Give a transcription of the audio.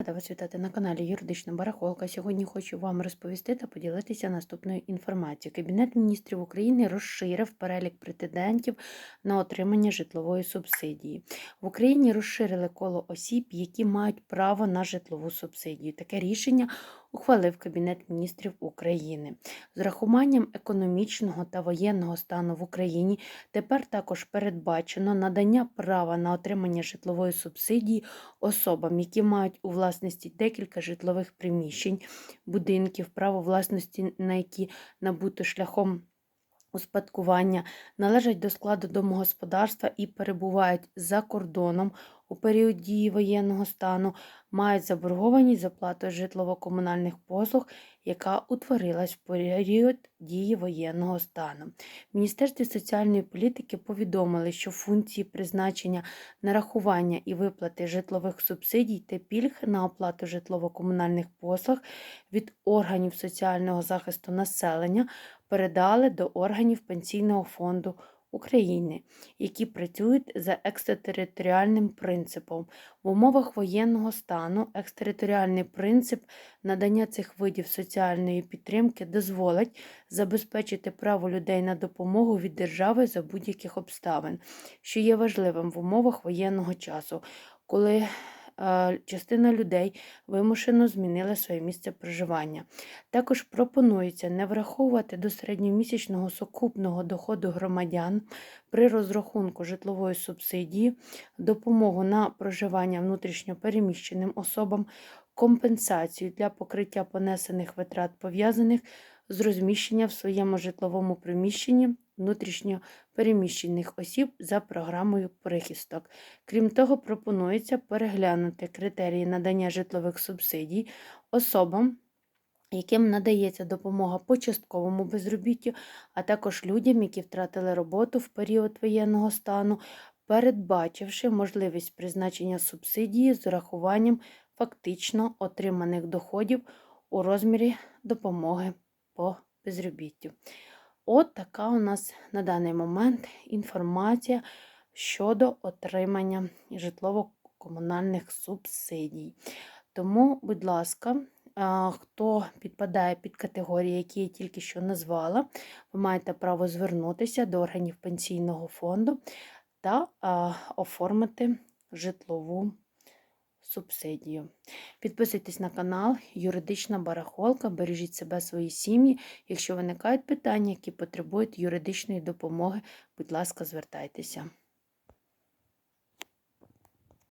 Рада вас вітати на каналі Юридична Барахолка. Сьогодні хочу вам розповісти та поділитися наступною інформацією. Кабінет міністрів України розширив перелік претендентів на отримання житлової субсидії. В Україні розширили коло осіб, які мають право на житлову субсидію. Таке рішення ухвалив Кабінет міністрів України. З рахуванням економічного та воєнного стану в Україні тепер також передбачено надання права на отримання житлової субсидії особам, які мають у власності декілька житлових приміщень, будинків, право власності, на які набуто шляхом успадкування, належать до складу домогосподарства і перебувають за кордоном у період дії воєнного стану, мають заборгованість з оплатою житлово-комунальних послуг, яка утворилась в період дії воєнного стану. В Міністерстві соціальної політики повідомили, що функції призначення нарахування і виплати житлових субсидій та пільг на оплату житлово-комунальних послуг від органів соціального захисту населення передали до органів Пенсійного фонду України, які працюють за екстериторіальним принципом. В умовах воєнного стану екстериторіальний принцип надання цих видів соціальної підтримки дозволить забезпечити право людей на допомогу від держави за будь-яких обставин, що є важливим в умовах воєнного часу, коли частина людей вимушено змінила своє місце проживання. Також пропонується не враховувати до середньомісячного сукупного доходу громадян при розрахунку житлової субсидії, допомогу на проживання внутрішньопереміщеним особам, компенсацію для покриття понесених витрат пов'язаних з розміщенням в своєму житловому приміщенні внутрішньо переміщених осіб за програмою прихисток. Крім того, пропонується переглянути критерії надання житлових субсидій особам, яким надається допомога по частковому безробіттю, а також людям, які втратили роботу в період воєнного стану, передбачивши можливість призначення субсидії з урахуванням фактично отриманих доходів у розмірі допомоги по безробіттю. От така у нас на даний момент інформація щодо отримання житлово-комунальних субсидій. Тому, будь ласка, хто підпадає під категорії, які я тільки що назвала, ви маєте право звернутися до органів пенсійного фонду та оформити житлову субсидію. Підписуйтесь на канал Юридична барахолка, бережіть себе, свої сім'ї. Якщо виникають питання, які потребують юридичної допомоги, будь ласка, звертайтеся.